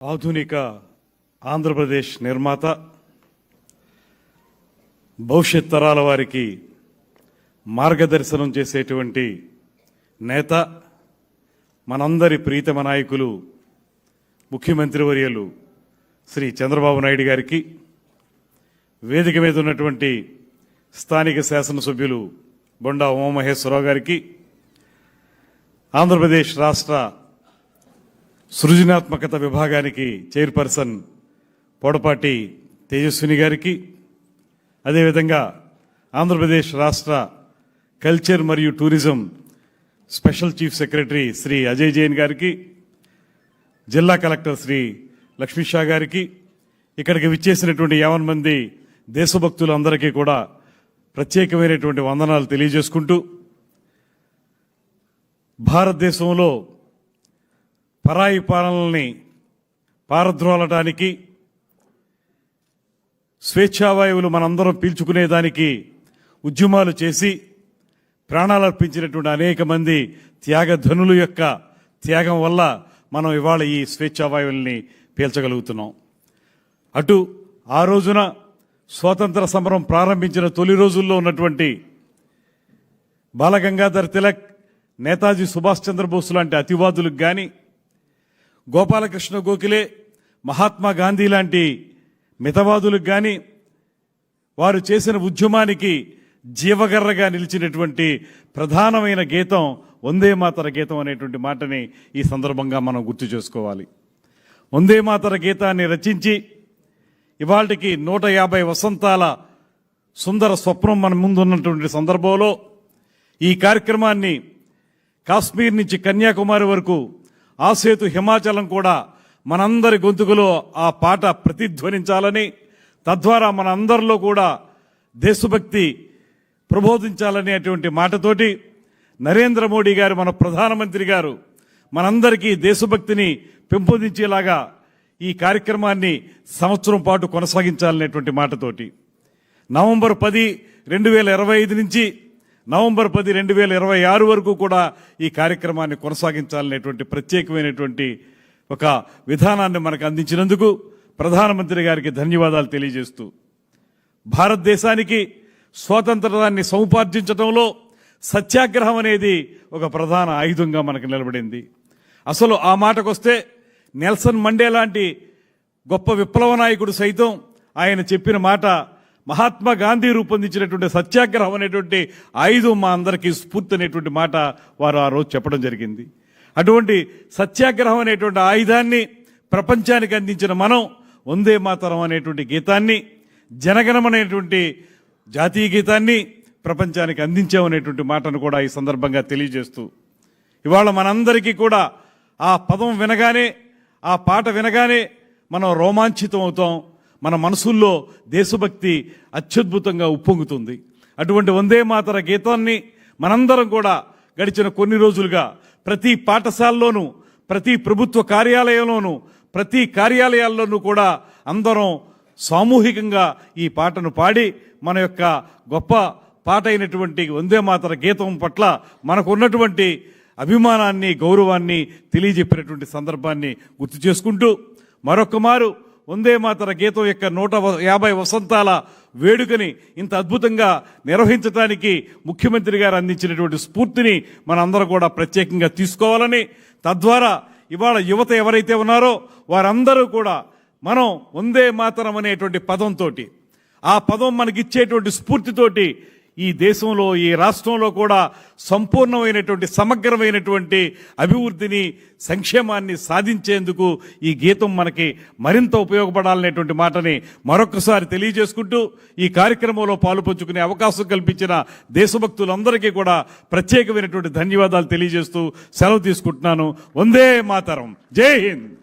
ఆధునిక ఆంధ్రప్రదేశ్ నిర్మాత భవిష్యత్ తరాల వారికి మార్గదర్శనం చేసేటువంటి నేత మనందరి ప్రీతమ నాయకులు ముఖ్యమంత్రి వర్యులు శ్రీ చంద్రబాబు నాయుడు గారికి వేదిక మీద ఉన్నటువంటి స్థానిక శాసనసభ్యులు బొండా ఉమామహేశ్వరరావు గారికి ఆంధ్రప్రదేశ్ రాష్ట్ర సృజనాత్మకత విభాగానికి చైర్పర్సన్ పొడపాటి తేజస్విని గారికి అదేవిధంగా ఆంధ్రప్రదేశ్ రాష్ట్ర కల్చర్ మరియు tourism special chief secretary Shri Ajay Jain గారికి జిల్లా కలెక్టర్ శ్రీ లక్ష్మీ షా గారికి ఇక్కడికి విచ్చేసినటువంటి యావన్ మంది దేశభక్తులందరికీ కూడా ప్రత్యేకమైనటువంటి వందనాలు తెలియజేసుకుంటూ భారతదేశంలో పరాయి పాలనల్ని పారద్రోలటానికి స్వేచ్ఛావాయువులు మనందరం పీల్చుకునేదానికి ఉద్యమాలు చేసి ప్రాణాలు అర్పించినటువంటి అనేక మంది త్యాగధనుల యొక్క త్యాగం వల్ల మనం ఇవాళ ఈ స్వేచ్ఛావాయువుల్ని పీల్చగలుగుతున్నాం. అటు ఆ రోజున స్వాతంత్ర సమరం ప్రారంభించిన తొలి రోజుల్లో ఉన్నటువంటి బాలగంగాధర్ తిలక్ నేతాజీ సుభాష్ చంద్రబోస్ లాంటి అతివాదులకు కానీ గోపాలకృష్ణ గోఖలే మహాత్మా గాంధీ లాంటి మితవాదులకు కానీ వారు చేసిన ఉద్యమానికి జీవగర్రగా నిలిచినటువంటి ప్రధానమైన గీతం వందే మాతర గీతం అనేటువంటి మాటని ఈ సందర్భంగా మనం గుర్తు చేసుకోవాలి. వందే మాతర గీతాన్ని రచించి ఇవాళకి నూట యాభై వసంతాల సుందర స్వప్నం మన ముందున్నటువంటి సందర్భంలో ఈ కార్యక్రమాన్ని కాశ్మీర్ నుంచి కన్యాకుమారి వరకు ఆసేతు హిమాచలం కూడా మనందరి గొంతుకులో ఆ పాట ప్రతిధ్వనించాలని తద్వారా మనందరిలో కూడా దేశభక్తి ప్రబోధించాలనేటువంటి మాటతోటి నరేంద్ర మోడీ గారు మన ప్రధానమంత్రి గారు మనందరికీ దేశభక్తిని పెంపొందించేలాగా ఈ కార్యక్రమాన్ని సంవత్సరం పాటు కొనసాగించాలనేటువంటి మాటతోటి. నవంబర్ పది రెండు వేల ఇరవై ఐదు నుంచి నవంబర్ పది రెండు వేల ఇరవై ఆరు వరకు కూడా ఈ కార్యక్రమాన్ని కొనసాగించాలనేటువంటి ప్రత్యేకమైనటువంటి ఒక విధానాన్ని మనకు అందించినందుకు ప్రధానమంత్రి గారికి ధన్యవాదాలు తెలియజేస్తూ భారతదేశానికి స్వాతంత్రాన్ని సముపార్జించడంలో సత్యాగ్రహం అనేది ఒక ప్రధాన ఆయుధంగా మనకు నిలబడింది. అసలు ఆ మాటకొస్తే నెల్సన్ మండే లాంటి గొప్ప విప్లవ నాయకుడు సైతం ఆయన చెప్పిన మాట మహాత్మా గాంధీ రూపొందించినటువంటి సత్యాగ్రహం అనేటువంటి ఆయుధం మా అందరికీ స్ఫూర్తి అనేటువంటి మాట వారు ఆ రోజు చెప్పడం జరిగింది. అటువంటి సత్యాగ్రహం అనేటువంటి ఆయుధాన్ని ప్రపంచానికి అందించిన మనం వందే మాతరం అనేటువంటి గీతాన్ని జనగణమనేటువంటి జాతీయ గీతాన్ని ప్రపంచానికి అందించామనేటువంటి మాటను కూడా ఈ సందర్భంగా తెలియజేస్తూ ఇవాళ మనందరికీ కూడా ఆ పదం వినగానే ఆ పాట వినగానే మనం రోమాంచితం అవుతాం. మన మనసుల్లో దేశభక్తి అత్యద్భుతంగా ఉప్పొంగుతుంది. అటువంటి వందే మాతర గీతాన్ని మనందరం కూడా గడిచిన కొన్ని రోజులుగా ప్రతి పాఠశాలలోనూ ప్రతి ప్రభుత్వ కార్యాలయంలోనూ ప్రతి కార్యాలయాల్లోనూ కూడా అందరం సామూహికంగా ఈ పాటను పాడి మన యొక్క గొప్ప పాట అయినటువంటి వందే మాతర గీతం పట్ల మనకు ఉన్నటువంటి అభిమానాన్ని గౌరవాన్ని తెలియజెప్పినటువంటి సందర్భాన్ని గుర్తు చేసుకుంటూ మరొక మారు వందే మాతర గీతం యొక్క నూట వ- యాభై వసంతాల వేడుకని ఇంత అద్భుతంగా నిర్వహించడానికి ముఖ్యమంత్రి గారు అందించినటువంటి స్ఫూర్తిని మనందరూ కూడా ప్రత్యేకంగా తీసుకోవాలని తద్వారా ఇవాళ యువత ఎవరైతే ఉన్నారో వారందరూ కూడా మనం వందే మాతరం అనేటువంటి పదంతోటి ఆ పదం మనకిచ్చేటువంటి స్ఫూర్తితోటి ఈ దేశంలో ఈ రాష్ట్రంలో కూడా సంపూర్ణమైనటువంటి సమగ్రమైనటువంటి అభివృద్ధిని సంక్షేమాన్ని సాధించేందుకు ఈ గీతం మనకి మరింత ఉపయోగపడాలనేటువంటి మాటని మరొకసారి తెలియజేసుకుంటూ ఈ కార్యక్రమంలో పాలుపంచుకునే అవకాశం కల్పించిన దేశభక్తులందరికీ కూడా ప్రత్యేకమైనటువంటి ధన్యవాదాలు తెలియజేస్తూ సెలవు తీసుకుంటున్నాను. వందే మాతరం. జై హింద్.